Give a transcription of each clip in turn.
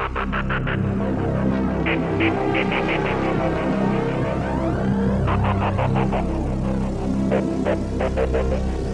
Thank you.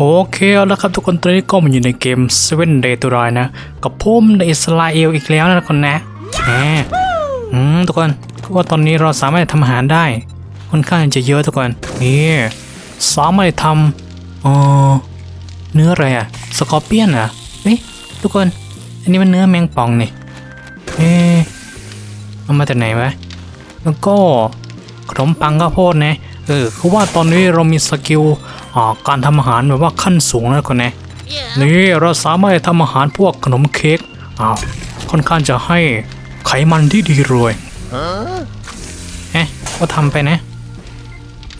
โอเคแล้วครับทุกคนตอนนี้ก็มาอยู่ในเกม Seven Day to Die นะ กับผมในอิสราเอลอีกแล้วนะทุกคนนะแหมอืมทุกคนก็ว่าตอนนี้เราสามารถทำอาหารได้ ค่อนข้างจะเยอะทุกคนนี่สามารถทำเอ่อเนื้ออะไรอะสกอร์เปียนอะเฮ้ยทุกคน อันนี้มันเนื้อแมงป่องนี่เอ๊ะเอามาจากไหนวะแล้วก็ขนมปังข้าวโพดนะเออคือว่าตอนนี้เรามีสกิลอ่า การทำอาหารแบบว่าขั้นสูงแล้วคนนะนี่เราสามารถทำอาหารพวกขนมเค้กอ้าวค่อนข้างจะให้ไขมันที่ดีรวยเอ๊ะก็ทำไปนะ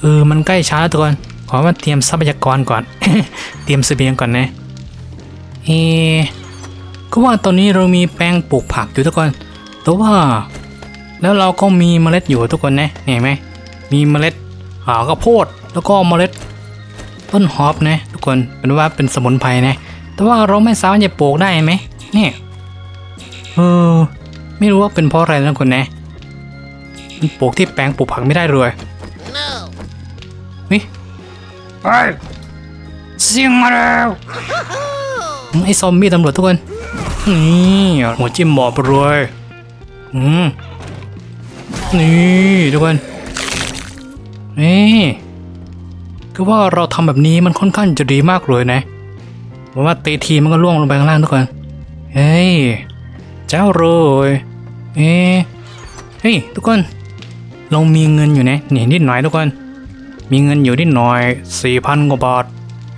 เออมันใกล้ช้าแล้วทุกคนขอมาเตรียมทรัพยากรก่อน เตรียมเสบียงก่อนนะเอะก็ว่าตอนนี้เรามีแปลงปลูกผักอยู่ทุกคนแต่ว่า แล้วเราก็มีเมล็ดอยู่ทุกคนนะเห็นไหมมีเมล็ดอ่าข้าวโพดแล้วก็เมล็ด ต้นหอมนะทุกคนเป็นว่าเป็นสมุนไพรนะ แต่ว่าเราไม่สามารถจะปลูกได้ไหมเนี่ยเออไม่รู้ว่าเป็นเพราะอะไรนะทุกคนนะมันปลูกที่แปลงปลูกผักไม่ได้เลย No. วิไอ้เสียงมาแล้วไอ้ซอมบี้ตำรวจทุกคนนี่หัวจิ้มหมอบเลยอืมนี่ทุกคนนี่ คือว่าเราทำแบบนี้มันค่อนข้างจะดีมากเลยนะผมว่าตีทีมันก็ล่วงลงไปข้างล่างทุกคน เฮ้ย เจ้าโรยเอ๊ะเฮ้ยทุกคน เรามีเงินอยู่นะนี่นิดหน่อยทุกคน มีเงินอยู่นิดหน่อยสี่พันกว่าบาท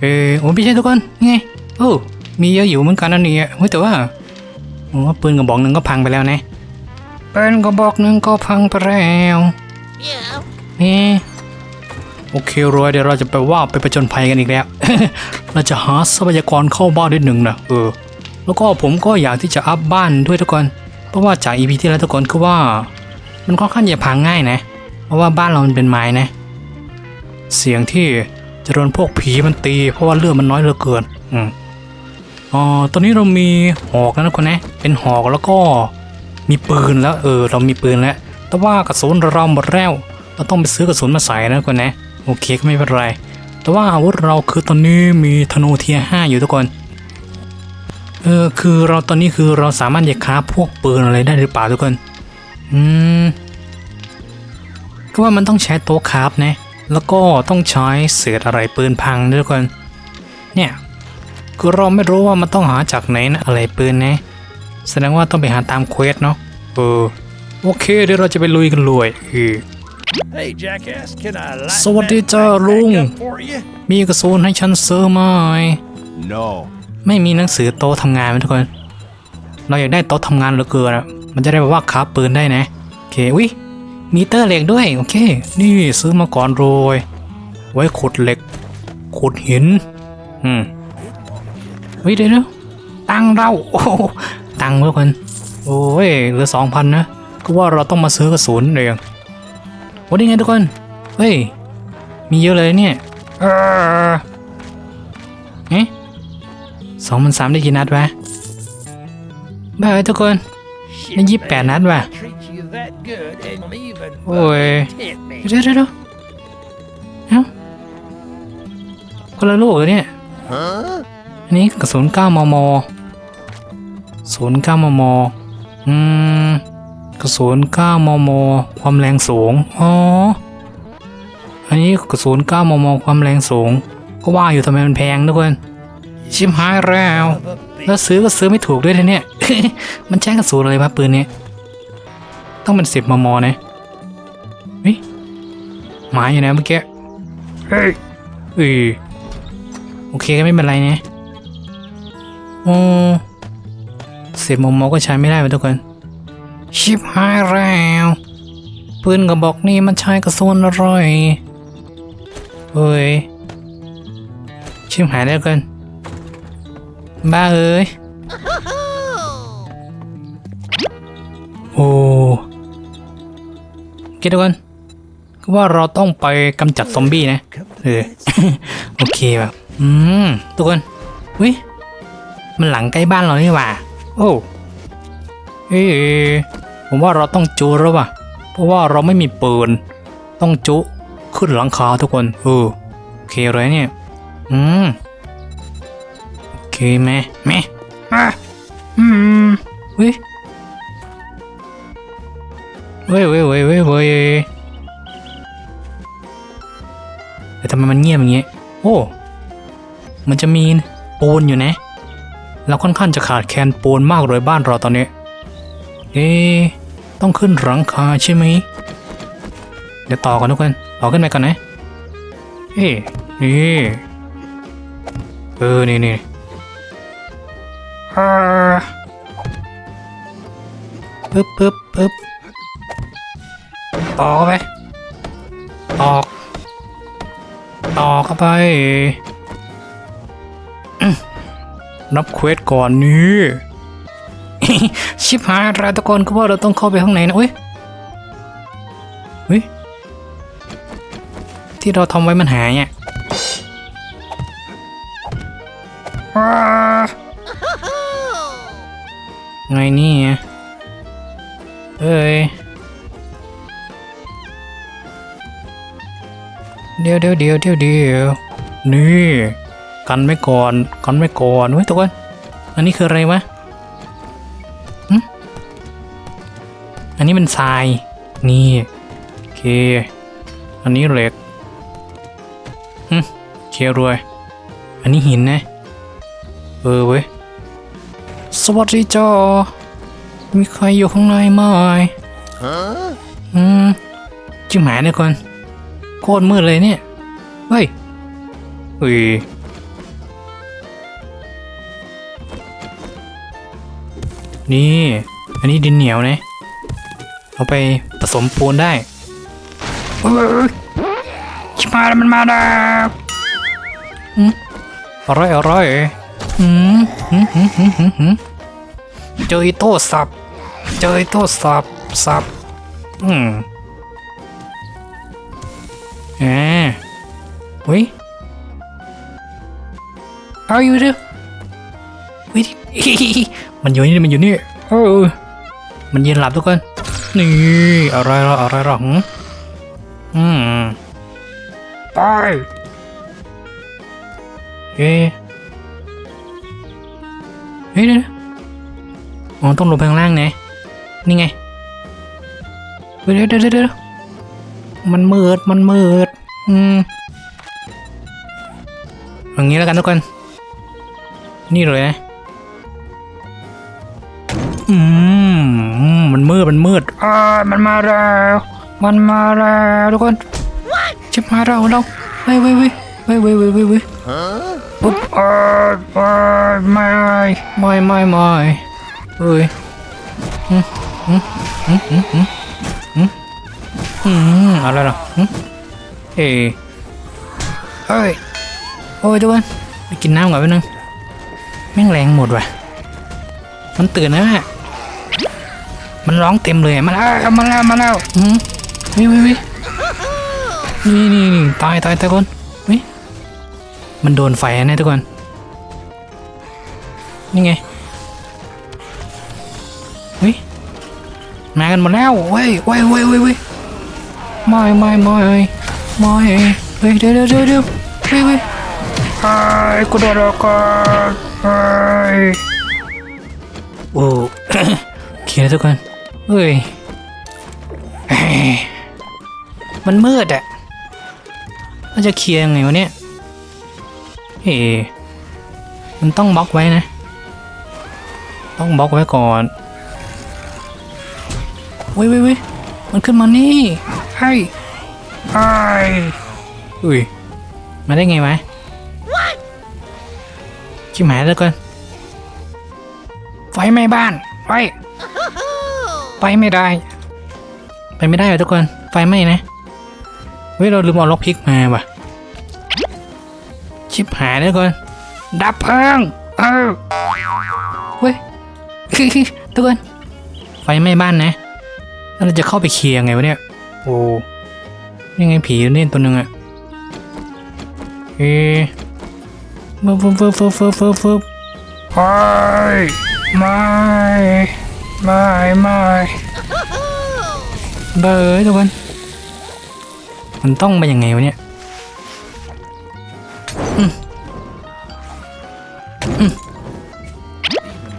เออโอ้ไม่ใช่ทุกคนนี่ไงโอ้มีเยอะอยู่เหมือนกันนะเนี่ยเฮ้ยแต่ว่าผมว่าปืนกระบอกหนึ่งก็พังไปแล้วนะปืนกระบอกหนึ่งก็พังไปแล้ว Yeah. นี่ โอเครวยเดี๋ยวเราจะไปว่าไปประจนภัยกันอีกแล้ว เราจะหาทรัพยากรเข้าบ้านนิดหนึ่งนะเออ แล้วก็ผมก็อยากที่จะอัพบ้านด้วยทุกคน เพราะว่าจากอีพีที่แล้วทุกคนคือว่า มันค่อนข้างจะพังง่ายนะ เพราะว่าบ้านเรามันเป็นไม้นะ เสียงที่จะโดนพวกผีมันตี เพราะว่าเลือดมันน้อยเหลือเกิน อืมอ๋อตอนนี้เรามีหอกแล้วนะคนนะ เป็นหอกแล้วก็มีปืนแล้ว เออ เรามีปืนแล้ว แต่ว่ากระสุนเราหมดแล้ว เราต้องไปซื้อกระสุนมาใส่นะคนนะ โอเคก็ไม่เป็นไร แต่ว่าอาวุธเราคือตอนนี้มีธนูเทียห้าอยู่ทุกคนเออคือเราตอนนี้คือเราสามารถจะคราพวกปืนอะไรได้หรือเปล่าทุกคน อืม ก็ว่ามันต้องใช้โต๊ะคราฟนะ แล้วก็ต้องใช้เศษอะไรปืนพังด้วยทุกคน เนี่ยคือเราไม่รู้ว่ามันต้องหาจากไหนนะอะไรปืนนะ แสดงว่าต้องไปหาตามเควสเนาะเออโอเคเดี๋ยวเราจะไปลุยกันเลยเออ Hey, jackass, can I light สวัสดี that จ้า pipe ลุง back up for you? มีกระสุนให้ฉันซื้อไหม No. ไม่มีหนังสือโต๊ะทำงานไหมทุกคน เราอยากได้โต๊ะทำงานเหลือเกินอะมันจะได้แบบว่าคราฟปืนได้นะ โอเควิมีเตอร์เหล็กด้วย โอเค นี่ซื้อมาก่อนโรย ไว้ขุดเหล็ก ขุดหิน อืมวิเดี๋ยวนะตังค์เรา โอ้โหตังค์ทุกคน โอ้ยเหลือสองพันนะ ก็ว่าเราต้องมาซื้อกระสุนเอง วันนี้ไงทุกคน เฮ้ย มีเยอะเลยเนี่ย เออเอ๊ะสองมันสามได้กี่นัดวะ บ้าไปทุกคน Shit, Then you man, better not, if I man. treat you that good and even Oi. fucking hit me. เดี๋ยวเดี๋ยวเดี๋ยวเอ้าคนละลูกเหรอเนี่ยอันนี้กระสุน9มมศูนย์เก้ามมอืม กระสุน9มม ความแรงสูง อ๋อ อันนี้กระสุน9มม ความแรงสูง ก็ว่าอยู่ทำไมมันแพงทุกคน ชิมหายแล้ว แล้วซื้อก็ซื้อไม่ถูกด้วยทีเนี่ยมันใช้กระสุนอะไรวะปืนเนี้ยต้องเป็น10มมนะเฮ้ยหมาอยู่นะเมื่อกี้ เฮ้ยเออโอเคก็ไม่เป็นไรนะโอ้สิบมมก็ใช้ไม่ได้ไปทุกคน ชิบหายแล้วปืนกระบอกนี่มันใช้กระสุนอะไรเฮ้ย ชิบหายแล้วกัน บ้าเอ้ย โอ้คิดดูกันก็ว่าเราต้องไปกำจัดซอมบี้นะ เออ โอเคแบบ อืม ทุกคนวิมันหลังใกล้บ้านเรานี่หว่า โอ้ เอ๊ะผมว่าเราต้องจูแล้วว่ะ เพราะว่าเราไม่มีปืน ต้องจุขึ้นหลังคาทุกคน เออโอเคเลยเนี่ย อืม โอเคไหมไหมอะอืมเฮ้ยเว้ยเว้ยเว้ยเว้ยเว้ยแต่ทำไมมันเงียบอย่างเงี้ย โอ้ มันจะมีปูนอยู่นะ เราค่อนข้างจะขาดแคลนปูนมากเลยบ้านเราตอนนี้ เอ๊ะต้องขึ้นหลังคาใช่ไหม เดี๋ยวต่อก่อนทุกคน ต่อขึ้นไปก่อนนะ เอ๊ะนี่เออ นี่นี่ปึ๊บปึ๊บปึ๊บต่อเข้าไปตอก ต่อเข้าไปอื้อรับเควสก่อนนี่ ชิบหายแล้วทุกคนก็ว่าเราต้องเข้าไปข้างในนะเว้ยเฮ้ยที่เราทำไว้มันหายอะอ้าไงนี่เอ้ยเดี๋ยวเดี๋ยวเดี๋ยวเดี๋ยวเดี๋ยวนี่ กันไว้ก่อน กันไว้ก่อนเฮ้ยทุกคนอันนี้คืออะไรวะ นนี้เป็นทราย นี่ โอเค อันนี้เหล็กหึโอเครวย อันนี้หินนะ เออเว้ย สวัสดีจ้ามีใครอยู่ข้างในไหม Huh? อืมจิ๋มหายนะคนโคตรมืดเลยเนี่ย เฮ้ยอุ้ยนี่ อันนี้ดินเหนียวนะ เอาไปผสมปูนได้เฮ้ยชิบหายแล้วมันมาแล้วอืมอร่อยอร่อยอืมหืมหืมหืมหืมหืมเจอไอ้โต้สับ เจอไอ้โต้สับสับ อืมแหมเฮ้ยเอาอยู่เด้อเฮ้ยมันอยู่นี่มันอยู่นี่เออมันยืนหลับทุกคน นี่อะไรหรออะไรหรอหืมอืมไปเฮ้ยเฮ้ยเดี๋ยวนะอ๋อต้องลงไปข้างล่างไงนี่ไงเดี๋ยวเดี๋ยวเดี๋ยวเดี๋ยวมันมืดมันมืดอืมอย่างนี้แล้วกันทุกคน นี่เลยนะอืม มมันมืดมันมืดอ่ามันมาแล้ว มันมาแล้วทุกคนชิบหายเราเราเฮ้ยเว้ยเว้ยเว้ยเว้ยเว้ยเว้ยเว้ย Huh? ปุ๊บเออเออไม่ไม่ไม่ไม่เฮ้ยอืมอืมอืมอืมอืมอืมอืมอะไรล่ะอืมเฮ้ยเฮ้ยโอ้ยทุกคนไปกินน้ำก่อนแป๊บนึงแม่งแรงหมดว่ะ มันตื่นแล้วอะ มันร้องเต็มเลยมันแล้วมาแล้วมาแล้วอืมวิวิวินี่นี่นี่ตายตายตายคนวิมันโดนไฟแน่ทุกคนนี่ไงเฮ้ยมากันหมดแล้วเว้ยเว้ยเว้ยเว้ยเว้ยไม่ไม่ไม่ไม่เฮ้ยเดี๋ยวเดี๋ยวเดี๋ยวเดี๋ยวเฮ้ยเว้ยไอ้กูโดนแล้วกันไอ้โอ้เคลียร์ทุกคน เฮ้ย มันมืดอะมันจะเคลียร์ยังไงวะเนี่ย เฮ้มันต้องบล็อกไว้นะ ต้องบล็อกไว้ก่อนเว้ยเว้ยเว้ยมันขึ้นมานี่ไอ้ไอ้อุ้ย มาได้ไงวะชิบหายแล้วกันไฟไหม้บ้านไฟ ไปไม่ได้ ไปไม่ได้เหรอทุกคน ไฟไหม้นะ เฮ้ย เราลืมเอาล็อกพิกมาว่ะ ชิบหายแล้วก่อน ดับเพลิง เออเว้ย ทุกคน ไฟไหม้บ้านนะแล้วเราจะเข้าไปเคลียร์ไงวะเนี่ย โอ้ยังไงผีเล่นตัวหนึ่งอะเอ๊ะฟึบฟึบฟึบฟึบฟึบฟึบฟึบไม่ ไม่ไม่ไมเบอร์ทุกคน มันต้องมาอย่างไงวะเนี่ย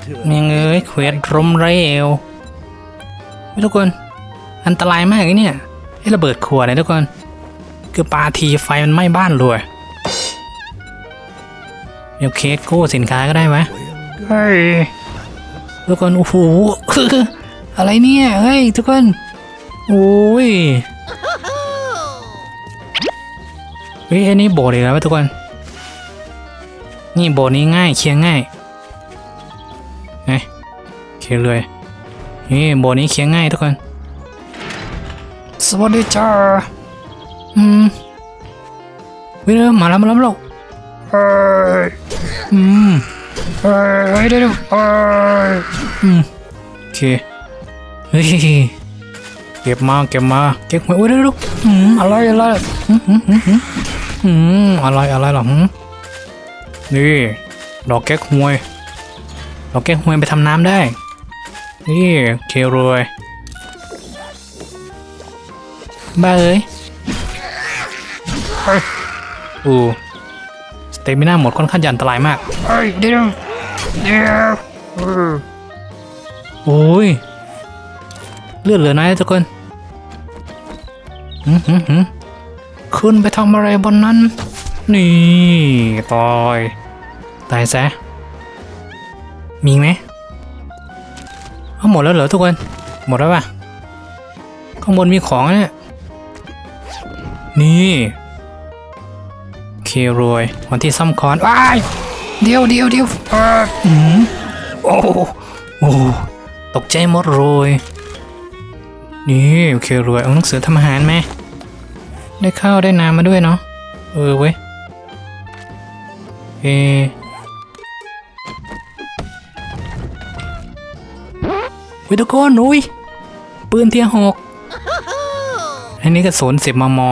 To แม่งเอ้ยเควสรมเร็วเฮ้ยทุกคน อันตรายมากเลยเนี่ยไอ้ระเบิดขวดเนี่ยทุกคน คือปาทีไฟมันไหม้บ้านเลยเดี๋ยวเคสกู้สินค้าก็ได้ไหมเฮ้ย ทุกคนโอ้โหอะไรเนี่ยเฮ้ยทุกคนโอ้ยเฮ้ยอันนี้โบดอีกแล้วทุกคน นี่โบดนี้ง่ายเคลียร์ง่ายเฮ้ยเคลียร์เลยนี่โบดนี้เคลียร์ง่ายทุกคนสวัสดีจ้าอืมเฮ้ยเริ่มมาแล้วมาแล้วมาแล้วเฮ้ยอืม เฮ้ยเฮ้ยเดี๋ยวเดี๋ยวเฮ้ยอืมโอเคเฮ้ยเก็บมาเก็บมาเก็บมาโอ้ยเดี๋ยวเดี๋ยวอืมอะไรอะไรอืมอืมอืมอืมอืมอะไรอะไรหรอหืมนี่ดอกแก๊กฮวยดอกแก๊กฮวยไปทำน้ำได้ นี่เครวยบ้าเอ้ยเฮ้ยอู้ส เตมิน่าหมดค่อนข้างจะอันตรายมากเฮ้ยเดี๋ยวเดี๋ยวเออโอ้ยเลือดเหลือน้อยนะทุกคนหืมหืมหืมขึ้นไปทำอะไรบนนั้น นี่ตายตายซะมีไหมเอาหมดแล้วเหรอทุกคน หมดแล้วป่ะข้างบนมีของนะเนี่ยนี่ เครวยวันที่ซ่อมคอนว้ายเดียวเดียวเดียวอืมโอ้โอ้ตกใจหมดเลยนี่โอเครวยเอาหนังสือทำอาหารไหมได้ข้าวได้น้ำมาด้วยเนาะเออเว้ยเอวิทุกคนอุ้ยปืนเทียหกอันนี้กระสุนสิบมม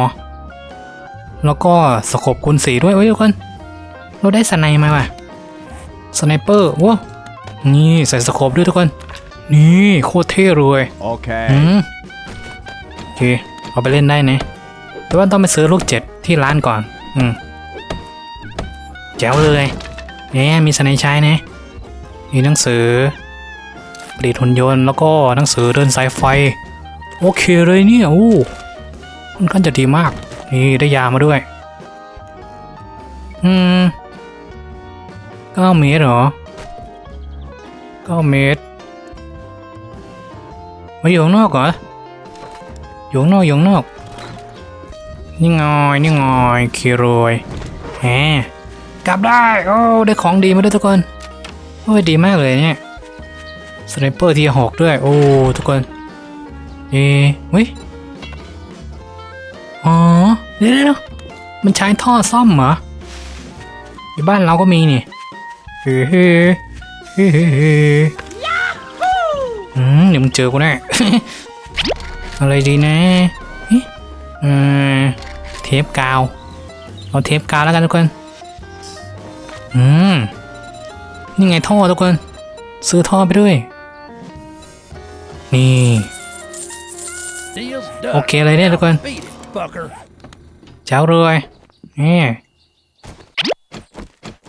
แล้วก็สกบคูณสีด้วยเว้ยทุกคนเราได้สไนมาว่ะสไนเปอร์ว้าวนี่ใส่สโคปด้วยทุกคน นี่โคตรเท่เลย Okay. อืมโอเค เอาไปเล่นได้นะแต่ว่าต้องไปซื้อลูกเจ็ดที่ร้านก่อน อืมแจ๋วเลยเนี่ยมีสไนใช้นะมีหนังสือผลิตหุ่นยนต์แล้วก็หนังสือเดินสายไฟ โอเคเลยเนี่ย อู้ค่อนข้างจะดีมาก นี่ได้ยามาด้วย อืมเก้าเมตรเหรอเก้าเมตร มาอยู่ข้างนอกเหรออยู่ข้างนอกอยู่ข้างนอก นี่งอยนี่งอยเคโรยแหมกลับได้ โอ้ ได้ของดีมาด้วยทุกคน โอ้ยดีมากเลยเนี่ยสไนเปอร์ที่หกด้วย โอ้ ทุกคน เอ๊ะเฮ้ย เดี๋ยวเดี๋ยวมันใช้ท่อซ่อมเหรออยู่บ้านเราก็มีนี่เฮ้เฮ้เฮ้เฮ้เฮ้อืมเดี๋ยวมึงเจอกูแน่อะไรดีนะเอ๊ะเออเทปกาว เอาเทปกาวแล้วกันทุกคน อืม นี่ไงท่อทุกคน ซื้อท่อไปด้วย นี่ Deal's done. โอเคเลยเนี่ยทุกคน Beat it, fucker. เจ้าเลยนี่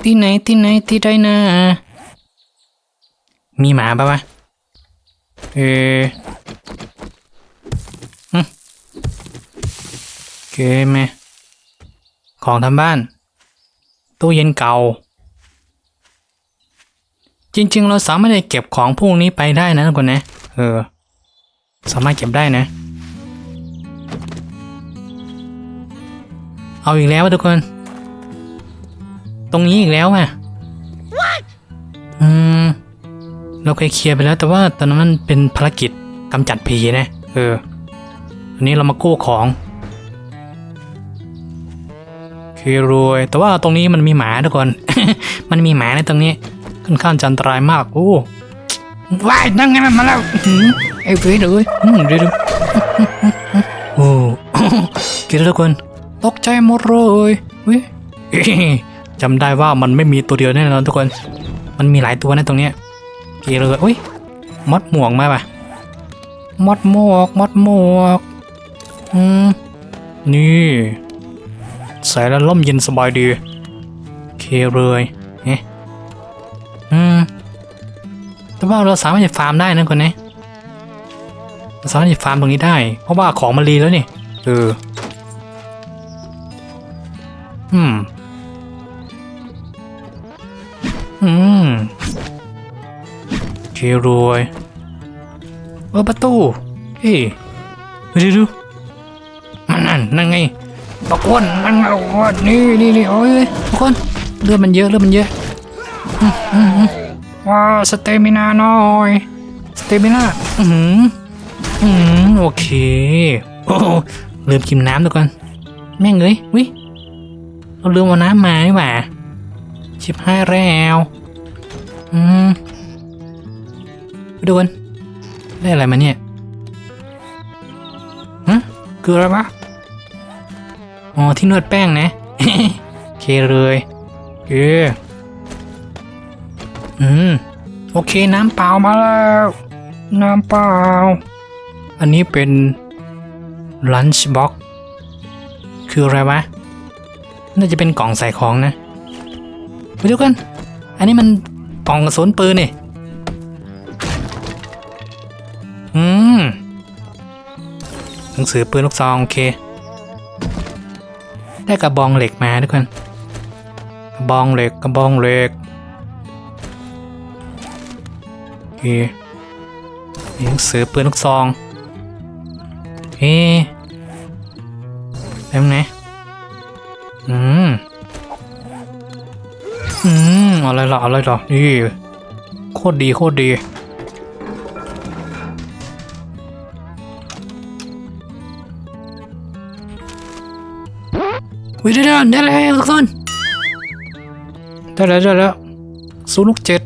ที่ไหนที่ไหนที่ใดนะ มีหมาปะวะ เออหึโอเคไหมของทำบ้าน ตู้เย็นเก่า จริง ๆ เราสามารถเก็บของพวกนี้ไปได้นะทุกคนนะ เออ สามารถเก็บได้นะ เอาอีกแล้วอะทุกคน ตรงนี้อีกแล้วอะอืมเราเคยเคลียร์ไปแล้วแต่ว่าตอนนั้นมันเป็นภารกิจกำจัดผีนะเอออันนี้เรามากู้ของเครวยแต่ว่าตรงนี้มันมีหมาทุกคน มันมีหมาในตรงนี้ค่อนข้างจะอันตรายมากโอ้ว้ายนั่งไงมันมาแล้วอื้อหือไอ้เว้ยเลยอืมเดี๋ยวดูโอ้กินแล้วทุกคน ตกใจหมดเลยเว้ยจำได้ว่ามันไม่มีตัวเดียวแน่นอนทุกคน มันมีหลายตัวในตรงเนี้ยเกลืออุ้ยมดหมวกมาปะมดหมวกมดหมวกอืมนี่ใส่แล้วร่มเย็นสบายดีเคเลยเอ๊ะอืมแต่ว่าเราสามารถจะฟาร์มได้นะคนนี้เราสามารถจะฟาร์มตรงนี้ได้ เพราะว่าของมันรีแล้วนี่เออ อืม อืมเครวยเออประตูเฮ้ยดูดูมันนั่นนั่นไงตะกวนนั่นไงโอ้ยนี่นี่นี่โอ้ยทุกคนเลือดมันเยอะเลือดมันเยอะว้าวสเตมินาหน่อยสเตมินาอืมอืมโอเคโอ้โหลืมกินน้ำทุกคนแม่งเอ้ยวิ เราลืมเอาน้ำมานี่หว่าชิบหายแล้วอืมไปดูกันได้อะไรมาเนี่ยฮะคืออะไรวะอ๋อที่นวดแป้งนะโอเคเลยโอเคอืมโอเคน้ำเปล่ามาแล้ว น้ำเปล่า อันนี้เป็น lunch box คืออะไรวะ น่าจะเป็นกล่องใส่ของนะไปดูกัน อันนี้มันกล่องกระสุนปืนนี่ อืม หนังสือปืนลูกซองโอเค ได้กระบองเหล็กมาทุกคน กระบองเหล็กกระบองเหล็กโอเคหนังสือปืนลูกซองเอ๊ะแล้วไง อืม อืม อะไรหรออะไรหรอนี่ โคตรดี โคตรดี วิได้แล้วได้แล้วทุกคน ได้แล้วได้แล้วศูนย์ลูกเจ็ด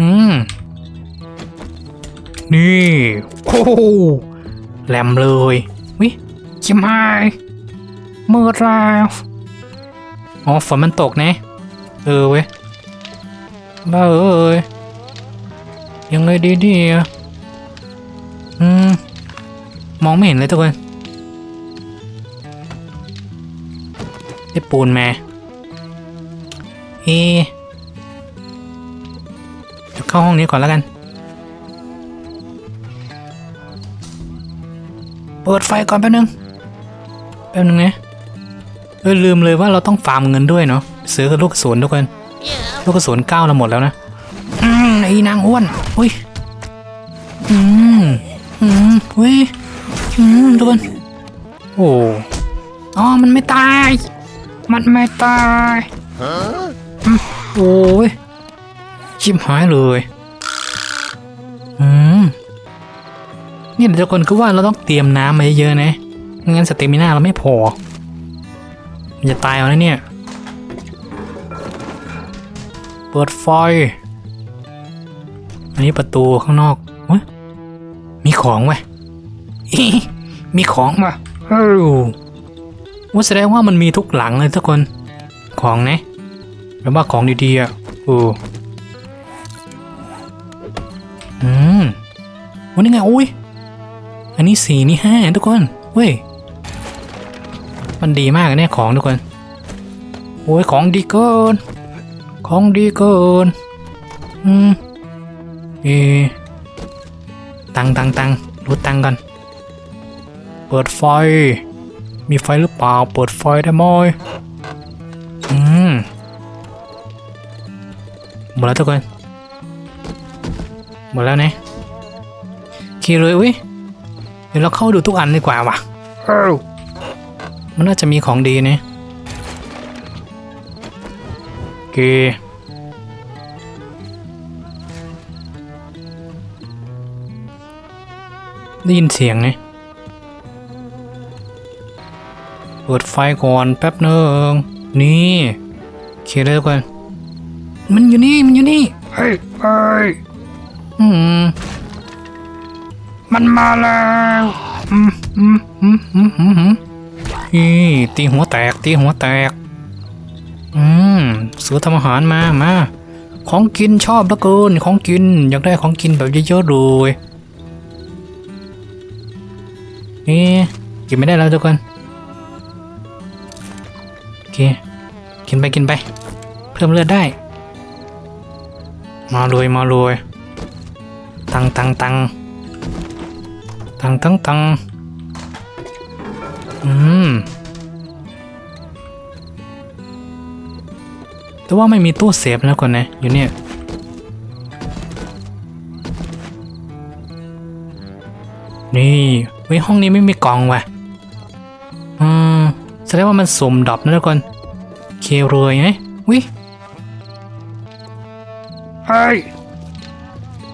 อืม นี่โอ้โหแหลมเลยวิชิมายมืดแล้ว อ๋อฝนมันตกนะ เออเว้ย บ้าเอ้ยยังไงดีดีอะอืม มองไม่เห็นเลยทุกคนได้ปูนมาเอะเดี๋ยวเข้าห้องนี้ก่อนแล้วกัน เปิดไฟก่อนแป๊บนึง แป๊บนึงนะ เออลืมเลยว่าเราต้องฟาร์มเงินด้วยเนาะซื้อกับลูกกระสุนทุกคน ลูกกระสุนเก้าเราหมดแล้วนะอืมไอ้นางอ้วนอุ้ยอืมอืมอุ้ยอืมทุกคนโอ้อ๋อมันไม่ตาย มันไม่ตายโอ้ยชิบหายเลยอืมนี่ทุกคนคือว่าเราต้องเตรียมน้ำมาเยอะๆนะไม่งั้นสเตมิน่าเราไม่พอ มันจะตายเอานะเนี่ย เปิดไฟอันนี้ประตูข้างนอกเฮ้ยมีของไว้มีของวะเอ้าว่าแสดงว่ามันมีทุกหลังเลยทุกคน ของนะแปลว่าของดีๆอะโอ้อืมวันนี้ไงอุ้ย อันนี้สี่นี่ห้าทุกคน เว้ย มันดีมากเนี่ยของทุกคนโอ้ยของดีเกิน ของดีเกิน อืมเอตังตังตังรูดตังก่อนเปิดไฟ มีไฟหรือเปล่า เปิดไฟได้ไหมอืมหมดแล้วทุกคน หมดแล้วเนี่ยโอเคเลยอุ้ยเดี๋ยวเราเข้าดูทุกอันดีกว่าว่ะ มันน่าจะมีของดีเนี่ยโอเคได้ยินเสียงเนี่ยเปิดไฟก่อนแป๊บหนึงนี่เคลียร์เลยทุกคนมันอยู่นี่ มันอยู่นี่ เฮ้ยเฮ้ยอืมมันมาแล้ว อืมอืมอืมอืมอืมอืมนี่ ตีหัวแตก ตีหัวแตก อืมซื้อทำอาหารมามาของกินชอบเหลือเกินของกิน อยากได้ของกินแบบเยอะๆเลยนี่กินไม่ได้แล้วทุกคนโอเคกินไปกินไป เพิ่มเลือดได้ มาเลยมาเลยตังตังตังตังตังตัง อืม แต่ว่าไม่มีตู้เซฟนะคนนะ อยู่เนี่ย นี่เว้ยห้องนี้ไม่มีกล่องว่ะ อืม แสดงว่ามันสุ่มดรอปนะทุกคน เครวยไงวิเฮ้ย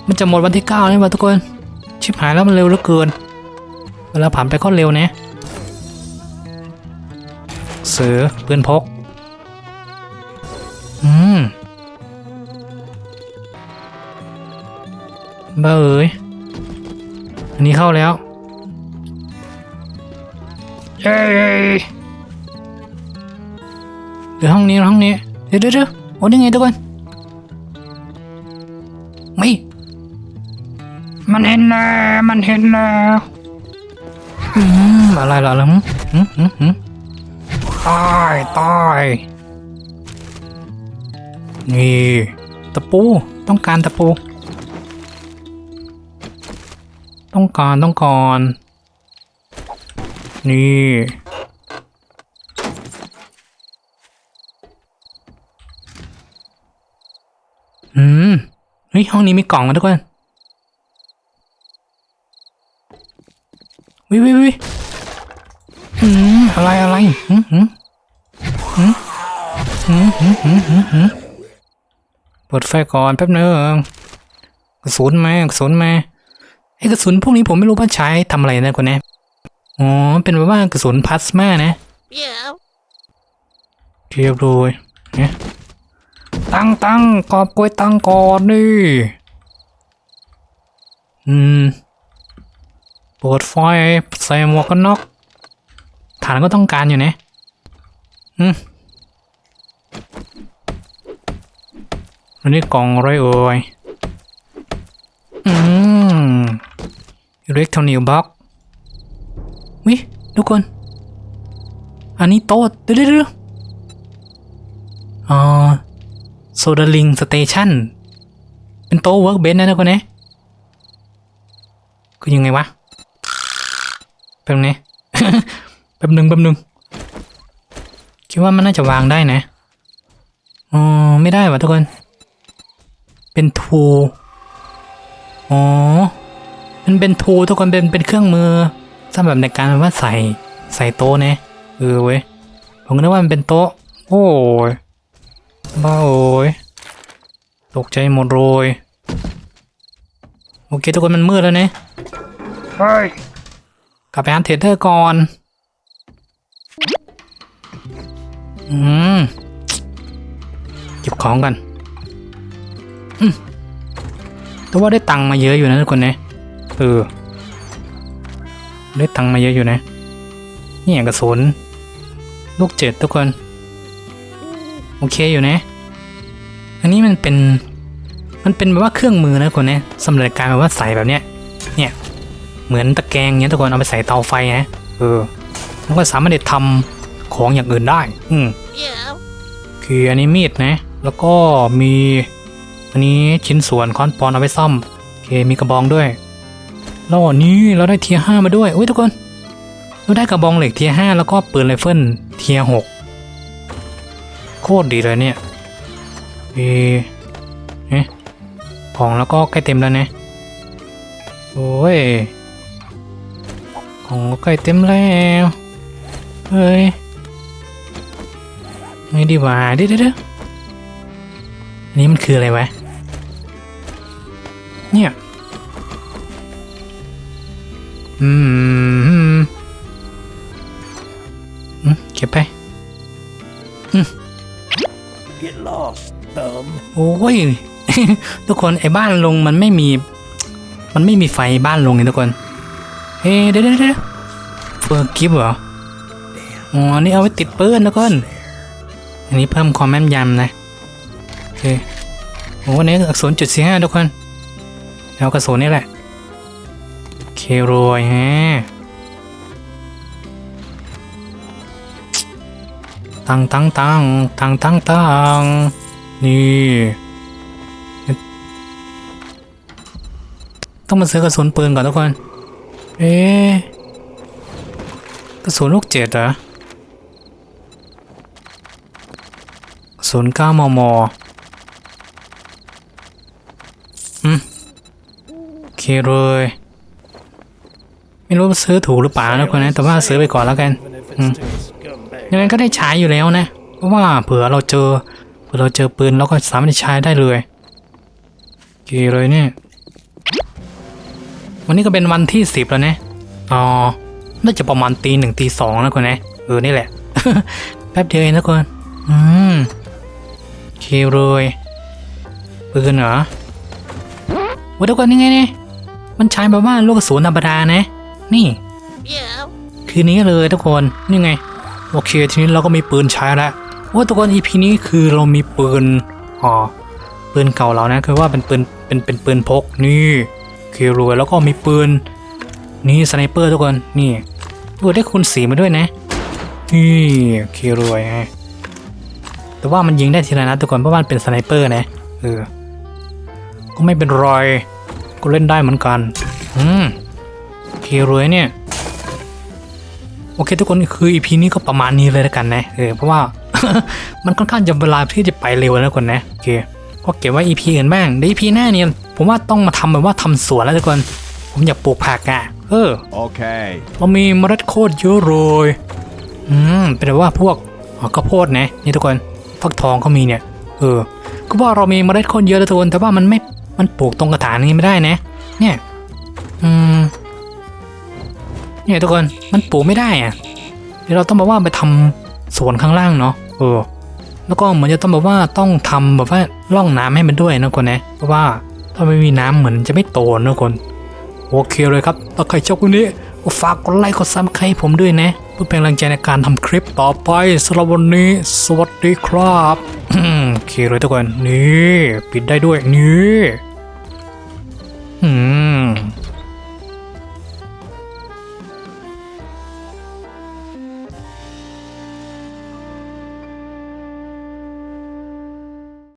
มันจะหมดวันที่เก้าแล้วว่ะทุกคน ชิบหายแล้วมันเร็วเหลือเกิน เวลาผ่านไปก็เร็วนะเสือปืนพก อืมบ้าเอ้ยอันนี้เข้าแล้วเย้เดี๋ยวห้องนี้ห้องนี้ เดี๋ยวเดี๋ยวเดี๋ยวโอ้ยังไงทุกคนไม่มันเห็นแล้วมันเห็นแล้วอืมอะไรล่ะล่ะอืมอืมอืม ตายตายนี่ตะปูต้องการตะปู ต้องการต้องการนี่อืมเฮ้ยห้องนี้มีกล่องนะทุกคนวิวิวิอืมอะไรอะไรอืมอืม เปิดไฟก่อนแป๊บนึงกระสุนมากระสุนมาไอ้กระสุนพวกนี้ผมไม่รู้ว่าใช้ทำอะไรนะคนนี้อ๋อเป็นแบบว่ากระสุนพลาสมานะ Yeah. เรียบร้อยเนี่ยตั้งตั้งกอบกล้วยตั้งก่อนนี่อืมเปิดไฟใส่หมวกกันน็อกฐานก็ต้องการอยู่นะอืม อันนี้กล่องอะไรเอ่ยอืมอิเล็กทรอนิกส์บ็อกวิทุกคน อันนี้โต๊ะเดี๋ยวเดี๋ยวเดี๋ยวอ๋อโซดาลิงสเตชันเป็นโต๊ะเวิร์กเบนนะทุกคนนะคือยังไงวะแป๊บนึงแป๊บนึงแป๊บนึงคิดว่ามันน่าจะวางได้นะอ๋อไม่ได้วะทุกคน เป็นทูอ๋อ มันเป็นทูทุกคนเป็นเป็นเครื่องมือสำหรับในการแบบว่าใส่ใส่โต๊ะนะเออเว้ยผมก็นึกว่ามันเป็นโต๊ะ โอ้ยบ้าโอ้ยตกใจหมดเลยโอเคทุกคนมันมืดแล้วนะเฮ้ยกลับไปหาเทรดเดอร์ก่อน อืมเก็บของกันอืม แต่ว่าได้ตังค์มาเยอะอยู่นะทุกคนนะเออได้ตังค์มาเยอะอยู่นะ นี่อย่างกระสุนลูกเจ็ดทุกคน โอเคอยู่นะ อันนี้มันเป็น มันเป็นแบบว่าเครื่องมือนะทุกคนนะสำหรับการแบบว่าใส่แบบเนี้ย เนี่ย เหมือนตะแกรงเนี้ยทุกคนเอาไปใส่เตาไฟนะ เออมันก็สามารถจะทำของอย่างอื่นได้ อืม Yeah. คืออันนี้มีดนะ แล้วก็มี อันนี้ชิ้นส่วนค้อนปอนเอาไว้ซ่อมเคมีกระบองด้วยแล้วอันนี้เราได้เทียห้ามาด้วยอุ้ยทุกคนเราได้กระบองเหล็กเทียห้าแล้วก็ปืนไรเฟิลเทียหกโคตรดีเลยเนี่ยเอเอ๊ะของแล้วก็ใกล้เต็มแล้วนะโอ้ยของก็ใกล้เต็มแล้วเฮ้ยไม่ดีว่าเดี๋ยวเดี๋ยวเดี๋ยวอันนี้มันคืออะไรวะ เนี่ยอืมอืมอืมเก็บไป Get lost, thumb. โอ้ย ทุกคนไอ้บ้านลงมันไม่มี มันไม่มีไฟบ้านลงนี่ทุกคน เฮ้ยเดี๋ยวเดี๋ยวเดี๋ยวเฟอร์กิฟเหรอ อ๋อ นี่เอาไว้ติดปืนทุกคน อันนี้เพิ่มความแม่นยำนะ โอเคโอ้อันนี้อักษรจุดสี่ห้าทุกคน เอากระสุนนี่แหละ เคโรยฮะ ตังตังตังตังตังตังนี่ ต้องมาซื้อกระสุนปืนก่อนทุกคน เอ๊ะกระสุนลูกเจ็ดเหรอกระสุนเก้ามมอืมโอ เคเลยไม่รู้ว่าซื้อถูกหรือเปล่านะทุกคนนะแต่ว่าซื้อไปก่อนแล้วกัน Even if it's to a scumbag. ยังไงก็ได้ใช้อยู่แล้วนะ เพราะว่าเผื่อเราเจอเผื่อเราเจอปืนเราก็สามารถใช้ได้เลยโอเคเลยเนี่ย วันนี้ก็เป็นวันที่สิบแล้วนะอ๋อน่าจะประมาณตีหนึ่งตีสองนะคนนะเออนี่แหละแป๊บเดียวเองนะคนอืมโอเคเลยปืนเหรอวันทุกคนนี่ไงเนี่ย มันใช้แบบว่าลูกกระสุนธรรมดานะ นี่ คือนี้เลยทุกคนนี่ไง โอเค ทีนี้เราก็มีปืนใช้แล้วโอ้ทุกคน EP นี้คือเรามีปืนอ๋อปืนเก่าเรานะคือว่าเป็นปืนเป็นเป็นปืนพกนี่เครวยแล้วก็มีปืน นี่สไนเปอร์ทุกคนนี่เออได้คูณสีมาด้วยนะนี่เครวยฮะแต่ว่ามันยิงได้ทีละนัดทุกคนเพราะว่ามันเป็นสไนเปอร์นะเออก็ไม่เป็นไร ก็เล่นได้เหมือนกัน อืมเครวยเนี่ย โอเคทุกคนคือ EP นี้ก็ประมาณนี้เลยแล้วกันนะ เออเพราะว่า มันค่อนข้างจะเวลาที่จะไปเร็วนะทุกคนนะ โอเค ก็เก็บไว้ EP อื่นบ้างเดี๋ยว EP หน้าเนี่ยผมว่าต้องมาทำแบบว่าทำสวนแล้วทุกคน ผมอยากปลูกผักอะ เออ Okay. เรามีเมล็ดโคตรเยอะเลย อืม เป็นแบบว่าพวกอ๋อข้าวโพดนะนี่ทุกคน ฟักทองก็มีเนี่ย เออ ก็ว่าเรามีเมล็ดโคตรเยอะแล้วทุกคน แต่ว่ามันไม่ มันปลูกตรงกระถางนี้ไม่ได้นะ เนี่ย อืม เนี่ยทุกคน มันปลูกไม่ได้อะเดี๋ยวเราต้องบอกว่าไปทำสวนข้างล่างเนาะ เออ แล้วก็เหมือนจะต้องแบบว่าต้องทำแบบว่าร่องน้ำให้มันด้วยนะคนนะ เพราะว่าถ้าไม่มีน้ำเหมือนจะไม่โตนะคน โอเคเลยครับถ้าใครชอบคลิปนี้ฝากกดไลค์กดซับสไครต์ผมด้วยนะเพื่อเป็นกำลังใจในการทำคลิปต่อไปสำหรับวันนี้ สวัสดีครับโอเคเลยทุกคน นี่ ปิดได้ด้วย นี่ 嗯。